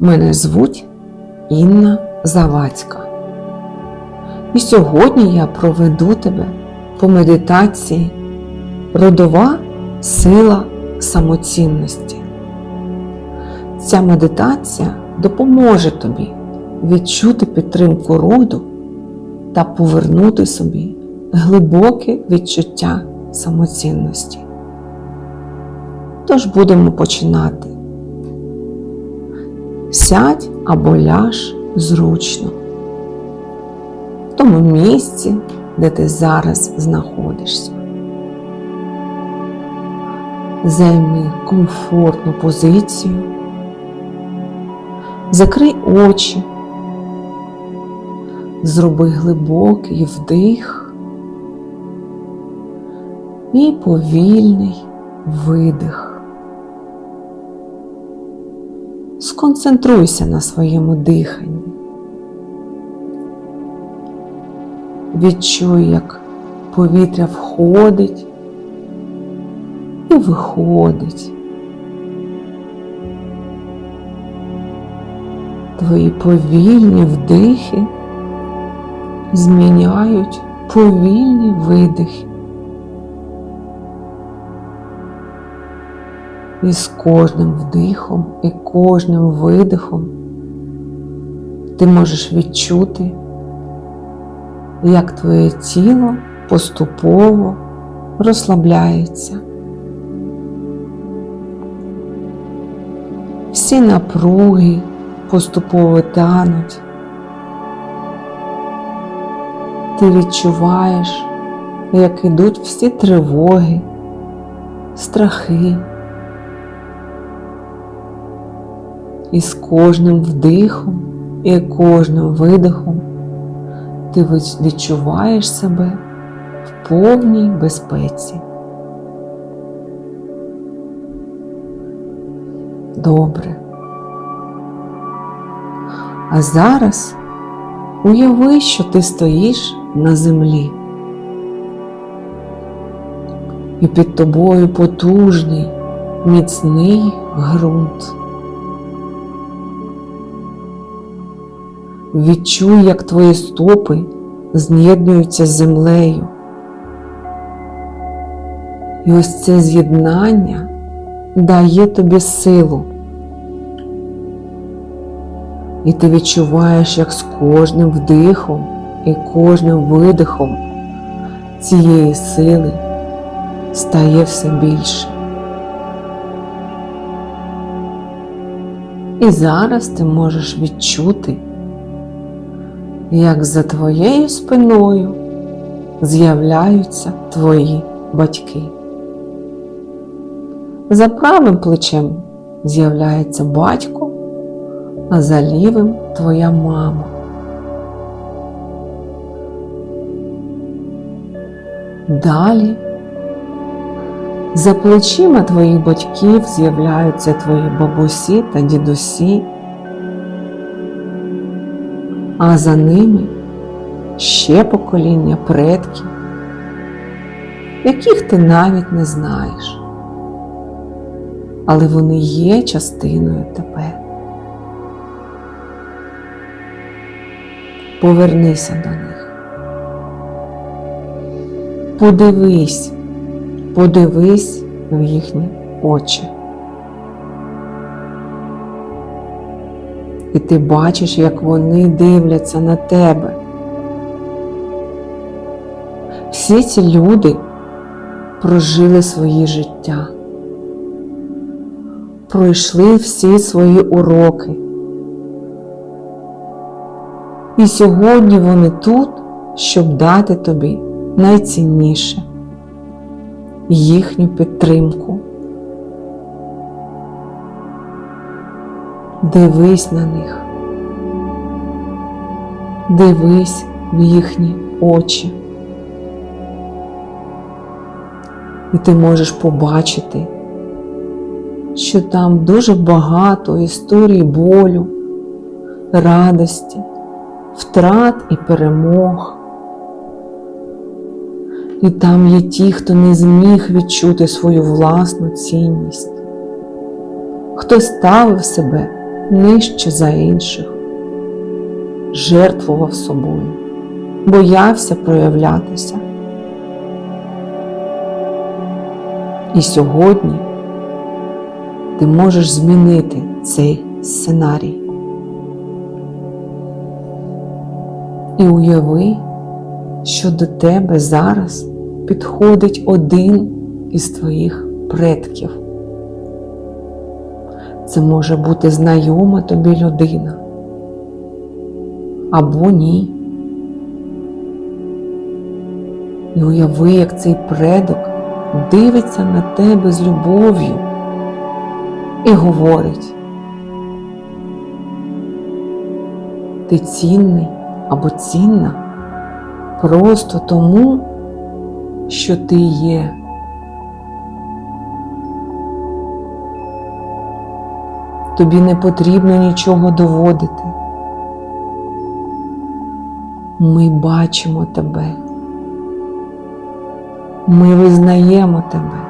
Мене звуть Інна Завадська. І сьогодні я проведу тебе по медитації Родова сила самоцінності. Ця медитація допоможе тобі відчути підтримку роду та повернути собі глибоке відчуття самоцінності. Тож будемо починати. Сядь або ляж зручно в тому місці, де ти зараз знаходишся. Займи комфортну позицію, закрий очі, зроби глибокий вдих і повільний видих. Сконцентруйся на своєму диханні. Відчуй, як повітря входить і виходить. Твої повільні вдихи зміняють повільні видихи. І з кожним вдихом і кожним видихом ти можеш відчути, як твоє тіло поступово розслабляється. Всі напруги поступово тануть. Ти відчуваєш, як ідуть всі тривоги, страхи. І з кожним вдихом і кожним видихом ти відчуваєш себе в повній безпеці. Добре. А зараз уяви, що ти стоїш на землі. І під тобою потужний, міцний ґрунт. Відчуй, як твої стопи з'єднуються з землею. І ось це з'єднання дає тобі силу. І ти відчуваєш, як з кожним вдихом і кожним видихом цієї сили стає все більше. І зараз ти можеш відчути, як за твоєю спиною з'являються твої батьки. За правим плечем з'являється батько, а за лівим твоя мама. Далі за плечима твоїх батьків з'являються твої бабусі та дідусі а за ними ще покоління предків, яких ти навіть не знаєш, але вони є частиною тебе. Повернися до них. Подивись, подивись в їхні очі. І ти бачиш, як вони дивляться на тебе. Всі ці люди прожили свої життя, пройшли всі свої уроки. І сьогодні вони тут, щоб дати тобі найцінніше їхню підтримку. Дивись на них, дивись в їхні очі. І ти можеш побачити, що там дуже багато історій болю, радості, втрат і перемог. І там є ті, хто не зміг відчути свою власну цінність, хто ставив себе нижче за інших, жертвував собою, боявся проявлятися. І сьогодні ти можеш змінити цей сценарій. І уяви, що до тебе зараз підходить один із твоїх предків. Це може бути знайома тобі людина або ні. І уяви, як цей предок дивиться на тебе з любов'ю і говорить, ти цінний або цінна просто тому, що ти є. Тобі не потрібно нічого доводити. Ми бачимо тебе. Ми визнаємо тебе.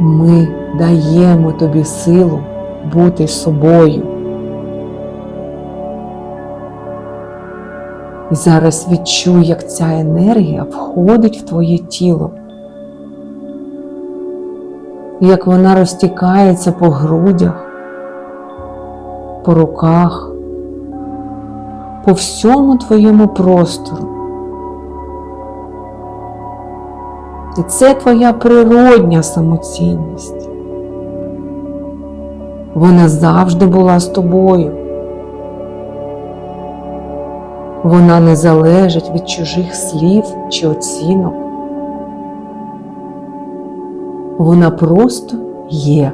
Ми даємо тобі силу бути собою. І зараз відчуй, як ця енергія входить в твоє тіло, як вона розтікається по грудях, по руках, по всьому твоєму простору. І це твоя природня самоцінність. Вона завжди була з тобою. Вона не залежить від чужих слів чи оцінок. Вона просто є.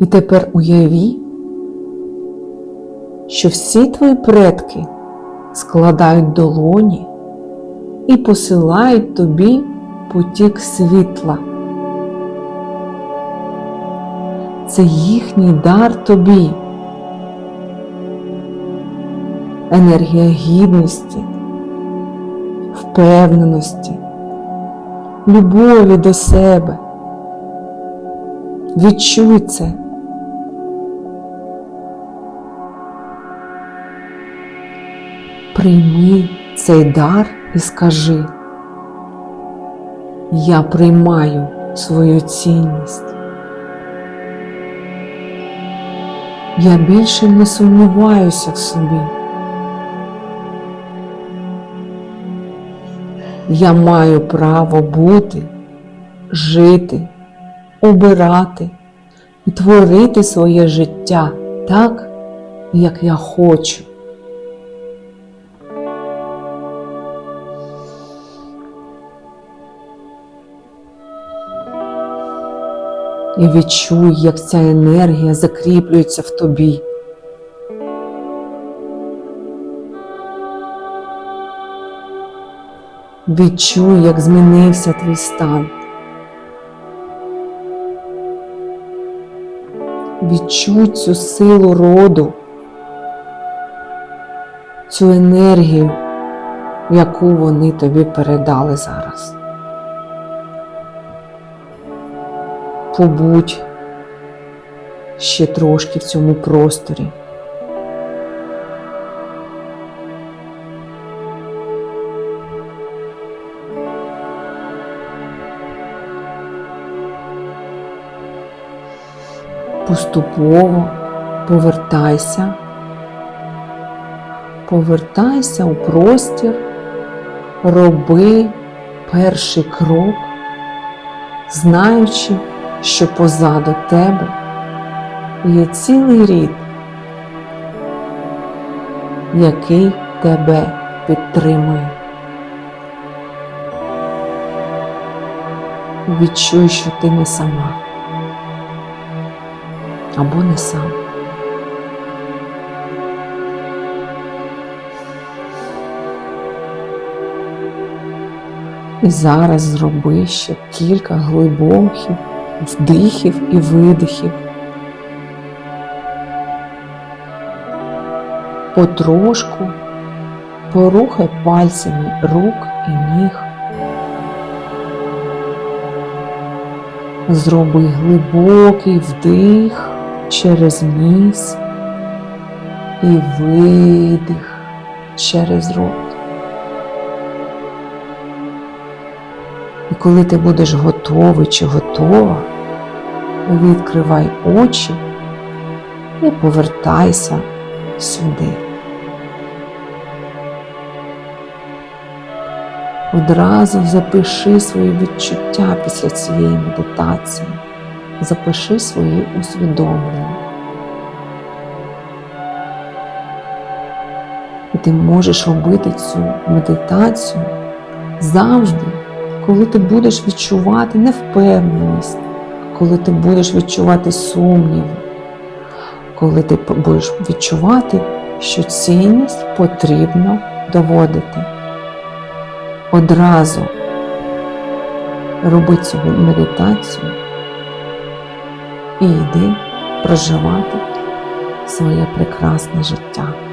І тепер уяві, що всі твої предки складають долоні і посилають тобі потік світла. Це їхній дар тобі, енергія гідності, впевненості, любові до себе. Відчуй це. Прийми цей дар і скажи, я приймаю свою цінність. Я більше не сумніваюся в собі. Я маю право бути, жити, обирати і творити своє життя так, як я хочу. І відчуй, як ця енергія закріплюється в тобі. Відчуй, як змінився твій стан. Відчуй цю силу роду, цю енергію, яку вони тобі передали зараз. Побудь ще трошки в цьому просторі. Поступово повертайся, повертайся у простір, роби перший крок, знаючи, що позаду тебе є цілий рід, який тебе підтримує. Відчуй, що ти не сама або не сам. І зараз зроби ще кілька глибоких вдихів і видихів. Потрошку порухай пальцями рук і ніг. Зроби глибокий вдих через ніс і видих через рот. І коли ти будеш готовий чи готова, відкривай очі і повертайся сюди. Одразу запиши свої відчуття після цієї медитації, запиши свої усвідомлення. Ти можеш робити цю медитацію завжди, коли ти будеш відчувати невпевненість, коли ти будеш відчувати сумніви, коли ти будеш відчувати, що цінність потрібно доводити. Одразу роби цю медитацію і йди проживати своє прекрасне життя.